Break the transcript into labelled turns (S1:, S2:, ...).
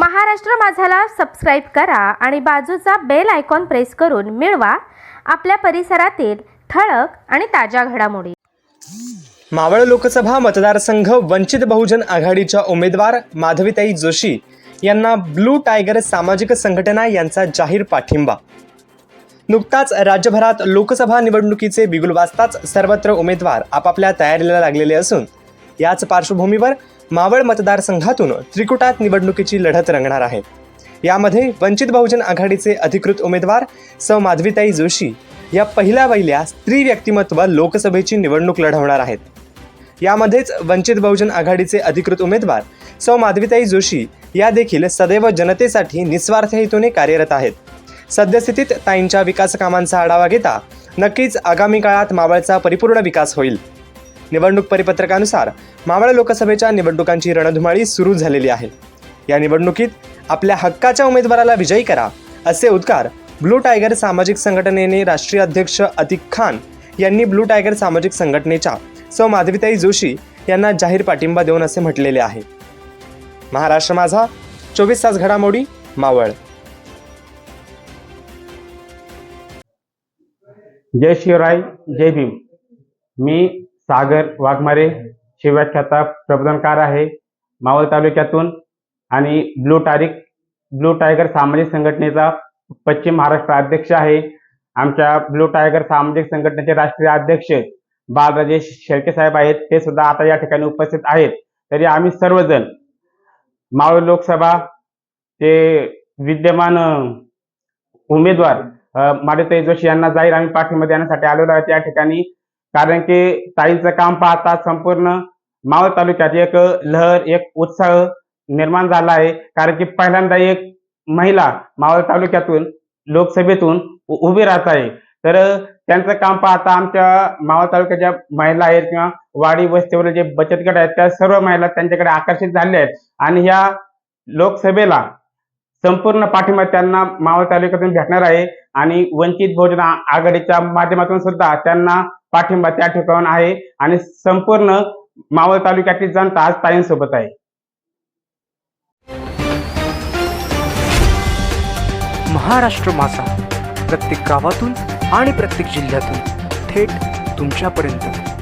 S1: Maharashtra माझाला subscribe करा आणि बाजूचा बेल आयकॉन प्रेस करून मिळवा. आपल्या परिसरातील ठळक आणि ताज्या घडामोडी.
S2: मावळ लोकसभा मतदारसंघ वंचित बहुजन आघाडीच्या उमेदवार माधवीताई जोशी यांना ब्लू टायगर सामाजिक संघटना यांचा जाहीर पाठिंबा. नुकताच राज्यभरात लोकसभा निवडणुकीचे बिगुल वाजताच सर्वत्र उमेदवार आपापल्या तयारीला लागलेले असून याच पार्श्वभूमीवर मावळ मतदारसंघातून त्रिकुटात निवडणुकीची लढत रंगणार आहे. यामध्ये वंचित बहुजन आघाडीचे अधिकृत उमेदवार सौ. माधवीताई जोशी या पहिल्या पहिल्या स्त्री व्यक्तिमत्व लोकसभेची निवडणूक लढवणार आहेत. यामध्येच वंचित बहुजन आघाडीचे अधिकृत उमेदवार सौ. माधवीताई जोशी या देखील सदैव जनतेसाठी निस्वार्थ हेतूने कार्यरत आहेत. सद्यस्थितीत ताईंच्या विकास कामांचा आढावा घेता नक्कीच आगामी काळात मावळचा परिपूर्ण विकास होईल. निवडणूक परिपत्रकानुसार मावळ लोकसभेच्या निवडणुकांची रणधुमाळी सुरू झालेली आहे. या निवडणुकीत आपल्या हक्काच्या उमेदवाराला विजयी करा असे उद्गार ब्लू टायगर सामाजिक संघटनेने राष्ट्रीय अध्यक्ष अतिक खान यांनी ब्लू टायगर सामाजिक संघटनेच्या सौ माधवीताई जोशी यांना जाहीर पाठिंबा देऊन असे म्हटलेले आहे. महाराष्ट्र माझा चोवीस तास घडामोडी मावळ.
S3: जय शिवराय जय भीम. मी सागर वाघमारे शिव्याख्याता प्रबोधनकार आहे. मावळ तालुक्यातून आणि ब्लू टारिक ब्लू टायगर सामाजिक संघटनेचा पश्चिम महाराष्ट्र अध्यक्ष आहे. आमच्या ब्लू टायगर सामाजिक संघटनेचे राष्ट्रीय अध्यक्ष बालराजेश शेळके साहेब आहेत. ते सुद्धा आता या ठिकाणी उपस्थित आहेत. तरी आम्ही सर्वजण मावळ लोकसभा ते विद्यमान उमेदवार अ, जोशी यांना जाहीर आम्ही पाठिंबा देण्यासाठी आलेलो आहे त्या ठिकाणी कारण की ताईंचं काम पाहता संपूर्ण मावळ तालुक्यात एक लहर एक उत्साह निर्माण झाला आहे. कारण की पहिल्यांदा एक महिला मावळ तालुक्यातून लोकसभेतून उ- उभी राहत आहे. तर त्यांचं काम पाहता आमच्या मावळ तालुक्याच्या महिला आहेत किंवा वाडी वस्तीवरील जे बचत गट आहेत त्या सर्व महिला त्यांच्याकडे आकर्षित झाल्या आहेत. आणि ह्या लोकसभेला संपूर्ण पाठिंबा त्यांना मावळ तालुक्यातून भेटणार आहे. आणि वंचित बहुजन आघाडीच्या माध्यमातून सुद्धा त्यांना पाठिंबा त्या ठिकाण आहे. आणि संपूर्ण मावळ तालुक्यातील जनता आज ताईंसोबत आहे.
S4: महाराष्ट्र मासा प्रत्येक गावातून आणि प्रत्येक जिल्ह्यातून थेट तुमच्यापर्यंत.